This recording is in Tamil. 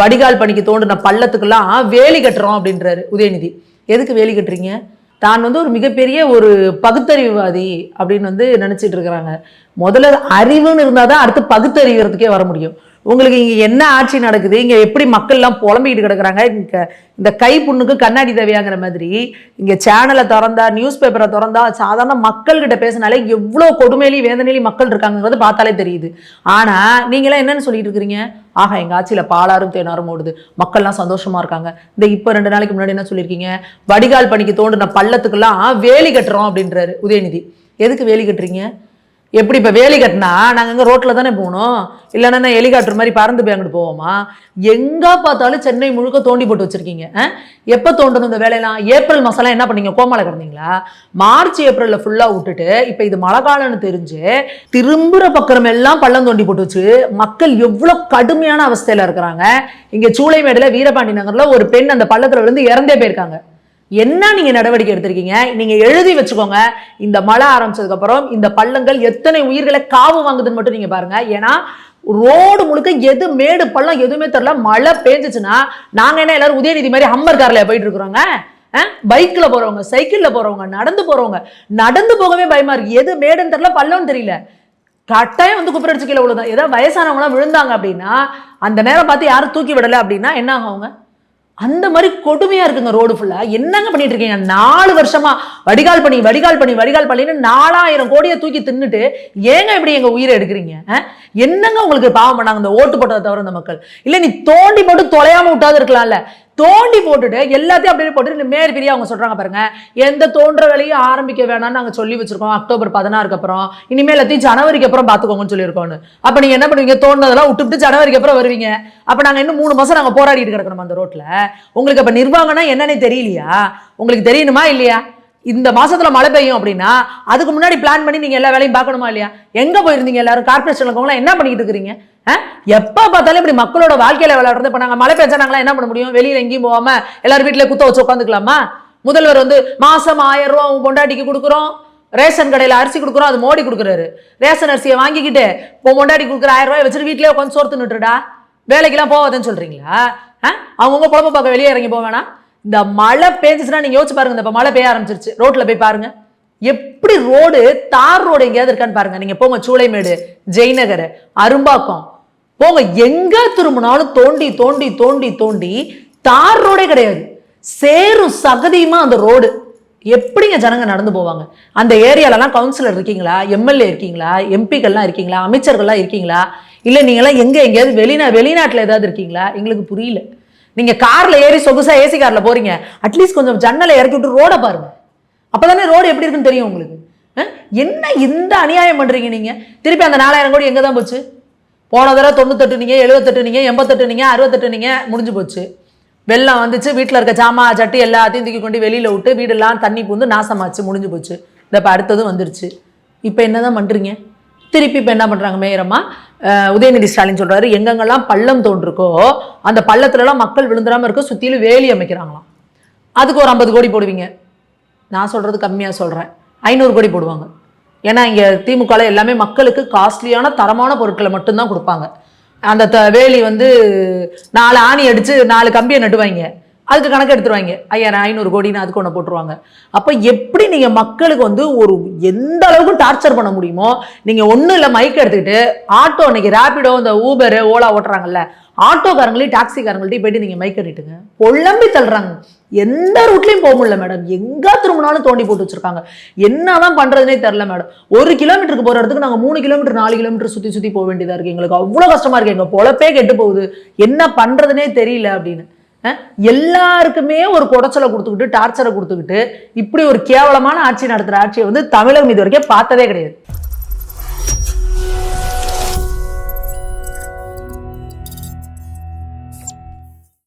வடிகால் பணிக்கு தோண்டின பள்ளத்துக்கெல்லாம் வேலி கட்டுறோம் அப்படின்றாரு உதயநிதி. எதுக்கு வேலி கட்டுறீங்க? தான் வந்து ஒரு மிகப்பெரிய ஒரு பகுத்தறிவுவாதி அப்படின்னு வந்து நினைச்சிட்டு இருக்கிறாங்க. முதல்ல அறிவுன்னு இருந்தால் தான் அடுத்து பகுத்தறிவுறதுக்கே வர முடியும். உங்களுக்கு இங்கே என்ன ஆட்சி நடக்குது? இங்கே எப்படி மக்கள்லாம் புலம்பிக்கிட்டு கிடக்குறாங்க? இங்கே இந்த கை புண்ணுக்கு கண்ணாடி தேவையாங்கிற மாதிரி இங்கே சேனலை திறந்தா நியூஸ் பேப்பரை திறந்தா சாதாரண மக்கள்கிட்ட பேசினாலே எவ்வளோ கொடுமையிலையும் வேதனையிலையும் மக்கள் இருக்காங்கிறது பார்த்தாலே தெரியுது. ஆனால் நீங்களாம் என்னென்னு சொல்லிட்டு இருக்கிறீங்க? ஆஹா எங்கள் ஆட்சியில் பாலாரும் தேனாரும் ஓடுது. மக்கள்லாம் சந்தோஷமாக இருக்காங்க. இந்த இப்போ ரெண்டு நாளைக்கு முன்னாடி என்ன சொல்லியிருக்கீங்க? வடிகால் பணிக்கு தோண்டின பள்ளத்துக்கெல்லாம் வேலி கட்டுறோம் அப்படின்றாரு உதயநிதி. எதுக்கு வேலி கட்டுறீங்க? எப்படி இப்போ வேலி கட்டினா நாங்கள் எங்கே ரோட்டில் தானே போகணும்? இல்லைன்னா ஹெலிகாப்டர் மாதிரி பறந்து போய் அங்கிட்டு போவோமா? எங்கே பார்த்தாலும் சென்னை முழுக்க தோண்டி போட்டு வச்சுருக்கீங்க எப்போ தோண்டணும் இந்த வேலையெல்லாம்? ஏப்ரல் மாதம்லாம் என்ன பண்ணீங்க? கோமால கிடந்தீங்களா? மார்ச் ஏப்ரலில் ஃபுல்லாக விட்டுட்டு இப்போ இது மழை காலம்னு தெரிஞ்சு திரும்புகிற பக்கம் எல்லாம் பள்ளம் தோண்டி போட்டு வச்சு மக்கள் எவ்வளோ கடுமையான அவஸ்தையில் இருக்கிறாங்க. இங்கே சூளைமேடில் வீரபாண்டி நகரில் ஒரு பெண் அந்த பள்ளத்தில் விழுந்து இறந்தே போயிருக்காங்க. என்ன நீங்கள் நடவடிக்கை எடுத்திருக்கீங்க? நீங்கள் எழுதி வச்சுக்கோங்க. இந்த மழை ஆரம்பிச்சதுக்கப்புறம் இந்த பள்ளங்கள் எத்தனை உயிர்களை காவு வாங்குதுன்னு மட்டும் நீங்கள் பாருங்கள் ஏன்னா ரோடு முழுக்க எது மேடு பள்ளம் எதுவுமே தெரில மழை பேஞ்சிச்சுன்னா நாங்கள் என்ன எல்லாரும் உதயநிதி மாதிரி ஹம்மர் காரில் போயிட்டு இருக்கிறோங்க. பைக்கில் போகிறவங்க சைக்கிளில் போகிறவங்க நடந்து போகிறவங்க நடந்து போகவே பயமா இருக்கு. எது மேடுன்னு தெரில பள்ளம்னு தெரியல. கட்டாயம் வந்து குப்பரடிச்சு கீழே விழுதான் ஏதாவது வயசானவங்களாம் விழுந்தாங்க அப்படின்னா அந்த நேரம் பார்த்து யாரும் தூக்கி விடலை அப்படின்னா என்ன ஆகும் அவங்க? அந்த மாதிரி கொடுமையா இருக்குங்க ரோடு ஃபுல்லா என்னங்க பண்ணிட்டு இருக்கீங்க? நாலு வருஷமா வடிகால் பண்ணி வடிகால் பண்ணி வடிகால் பண்ணின்னு நாலாயிரம் கோடியை தூக்கி தின்னுட்டு ஏங்க இப்படி எங்க உயிரை எடுக்கிறீங்க? என்னங்க உங்களுக்கு பாவம் பண்ணாங்க இந்த ஓட்டு போட்டதை தவிர இந்த மக்கள்? இல்ல நீ தோண்டி போட்டு தொலையாம விட்டாது இருக்கலாம்ல. தோண்டி போட்டுட்டு எல்லாத்தையும் அப்படியே போட்டுட்டு மேற் பிரியா அவங்க சொல்றாங்க பாருங்க. எந்த தோன்ற வேலையும் ஆரம்பிக்க வேணாம்னு நாங்கள் சொல்லி வச்சிருக்கோம். அக்டோபர் பதினாறுக்கு அப்புறம். இனிமேல் எல்லாத்தையும் ஜனவரிக்கு அப்புறம் பார்த்துக்கோங்கன்னு சொல்லியிருக்கோம்னு. அப்போ நீங்கள் என்ன பண்ணுவீங்க? தோன்றதெல்லாம் விட்டுவிட்டு ஜனவரிக்கு அப்புறம் வருவீங்க. அப்போ நாங்கள் இன்னும் மூணு மாதம் நாங்கள் போராடிட்டு கிடக்கணும் அந்த ரோட்டில் உங்களுக்கு அப்போ நிர்வாகம்னா என்னன்னே தெரியலையா? உங்களுக்கு தெரியணுமா இல்லையா? இந்த மாசத்துல மழை பெய்யும் அப்படின்னா அதுக்கு முன்னாடி பிளான் பண்ணி நீங்க எல்லா வேலையும் பார்க்கணுமா இல்லையா? எங்க போயிருந்தீங்க எல்லாரும்? கார்பரேஷன்ல இருக்கவங்களாம் என்ன பண்ணிட்டு இருக்கிறீங்க? அஹ்? எப்ப பார்த்தாலும் இப்படி மக்களோட வாழ்க்கையில விளையாடுறது இப்ப நாங்க மழை பெஞ்சா நாங்களா என்ன பண்ண முடியும்? வெளியில எங்கேயும் போகாம எல்லாரும் வீட்டுல குத்த வச்சு உட்காந்துக்கலாமா முதல்வர் வந்து மாசம் ஆயிரம் ரூபா பொண்டாட்டிக்கு கொடுக்குறோம். ரேஷன் கடையில் அரிசி கொடுக்குறோம் அது மோடி கொடுக்குறாரு. ரேஷன் அரிசியை வாங்கிக்கிட்டு இப்போ பொண்டாட்டி கொடுக்குற ஆயிரம் ரூபாய் வச்சுட்டு வீட்டிலே உட்காந்து சோர்த்து நிட்டுடா வேலைக்கெல்லாம் போவாதுன்னு சொல்றீங்களா? அஹ்? அவங்கவுங்க குழம்பு பார்க்க வெளியே இறங்கி போக வேணாம். இந்த மழை பெஞ்சிச்சுன்னா நீங்க யோசிச்சு பாருங்க இந்த இப்போ மழை பெய்ய ஆரம்பிச்சிருச்சு. ரோட்ல போய் பாருங்க. எப்படி ரோடு தார் ரோடு எங்கேயாவது இருக்கான்னு பாருங்க. நீங்க போங்க சூளைமேடு ஜெயநகர் அரும்பாக்கம். போங்க எங்க திரும்பினாலும் தோண்டி தோண்டி தோண்டி தோண்டி தார் ரோடே கிடையாது. சேரும் சகதியுமா அந்த ரோடு? எப்படிங்க ஜனங்க நடந்து போவாங்க? அந்த ஏரியாலலாம் கவுன்சிலர் இருக்கீங்களா? எம்எல்ஏ இருக்கீங்களா? எம்பிக்கள்லாம் இருக்கீங்களா? அமைச்சர்கள்லாம் இருக்கீங்களா? இல்லை நீங்களாம் எங்கே எங்கேயாவது வெளிநா வெளிநாட்டில் ஏதாவது இருக்கீங்களா? எங்களுக்கு புரியல. நீங்க கார்ல ஏறி சொகுசா ஏசி கார்ல போறீங்க. அட்லீஸ்ட் கொஞ்சம் ஜன்னலை இறக்கி விட்டு ரோட பாருங்க. அப்பதானே ரோடு எப்படி இருக்குன்னு தெரியும் உங்களுக்கு? என்ன இந்த அநியாயம் பண்றீங்க நீங்க? திருப்பி அந்த நாலாயிரம் கோடி எங்க தான் போச்சு? போன தடவை தொண்ணூத்தெட்டு நீங்க எழுபத்தெட்டு நீங்க எண்பத்தெட்டு நீங்க அறுபத்தெட்டு நீங்க முடிஞ்சு போச்சு. வெள்ளம் வந்துச்சு வீட்டில் இருக்க சாமா சட்டி எல்லாத்தையும் தூக்கி கொண்டு வெளியில் விட்டு வீடெல்லாம் தண்ணி பூந்து நாசமாச்சு முடிஞ்சு போச்சு. இந்த இப்போ அடுத்ததும் வந்துருச்சு. இப்போ என்ன தான் பண்ணுறீங்க திருப்பி இப்போ என்ன பண்ணுறாங்க மேயரம்மா? உதயநிதி ஸ்டாலின் சொல்கிறாரு எங்கெங்கெல்லாம் பள்ளம் தோன்றிருக்கோ அந்த பள்ளத்துலலாம் மக்கள் விழுந்துடாமல் இருக்கோ சுற்றிலும் வேலி அமைக்கிறாங்களாம். அதுக்கு ஒரு ஐம்பது கோடி போடுவீங்க. நான் சொல்கிறது கம்மியாக சொல்கிறேன் ஐநூறு கோடி போடுவாங்க. ஏன்னா இங்கே திமுகவில் எல்லாமே மக்களுக்கு காஸ்ட்லியான தரமான பொருட்களை மட்டும்தான் கொடுப்பாங்க. அந்த த வேலி வந்து நாலு ஆணி அடித்து நாலு கம்பியை நட்டுவாங்க. அதுக்கு கணக்கு எடுத்துருவாங்க. ஐயாயிரம் ஐநூறு கோடின்னு அதுக்கு ஒன்று போட்டுருவாங்க. அப்போ எப்படி நீங்கள் மக்களுக்கு வந்து ஒரு எந்த அளவுக்கு டார்ச்சர் பண்ண முடியுமோ நீங்கள் ஒன்றும் இல்லை மைக் எடுத்துக்கிட்டு ஆட்டோ இன்னைக்கு ரேபிடோ இந்த ஊபர் ஓலா ஓட்டுறாங்கல்ல ஆட்டோக்காரங்களையும் டாக்ஸிக்காரங்கள்ட்டையும் போயிட்டு நீங்கள் மைக் கட்டிட்டுங்க. பொழம்பி தள்ளுறாங்க. எந்த ரூட்லையும் போக முடியல மேடம் எங்கே திரும்பினாலும் தோண்டி போட்டு வச்சுருக்காங்க. என்ன தான் பண்ணுறதுனே தெரில மேடம் ஒரு கிலோமீட்டருக்கு போகிற இடத்துக்கு நாங்கள் மூணு கிலோமீட்டர் நாலு கிலோமீட்டர் சுற்றி சுற்றி போக வேண்டியதாக இருக்குது எங்களுக்கு அவ்வளோ கஷ்டமாக இருக்குது எங்கள் பொழப்பே கெட்டு போகுது. என்ன பண்ணுறதுனே தெரியல அப்படின்னு. எல்லாருக்குமே ஒரு குடைச்சலை கொடுத்துக்கிட்டு டார்ச்சரை கொடுத்துக்கிட்டு இப்படி ஒரு கேவலமான ஆட்சி நடத்துகிற ஆட்சியை வந்து தமிழகம் இது வரைக்கும் பார்த்ததே கிடையாது.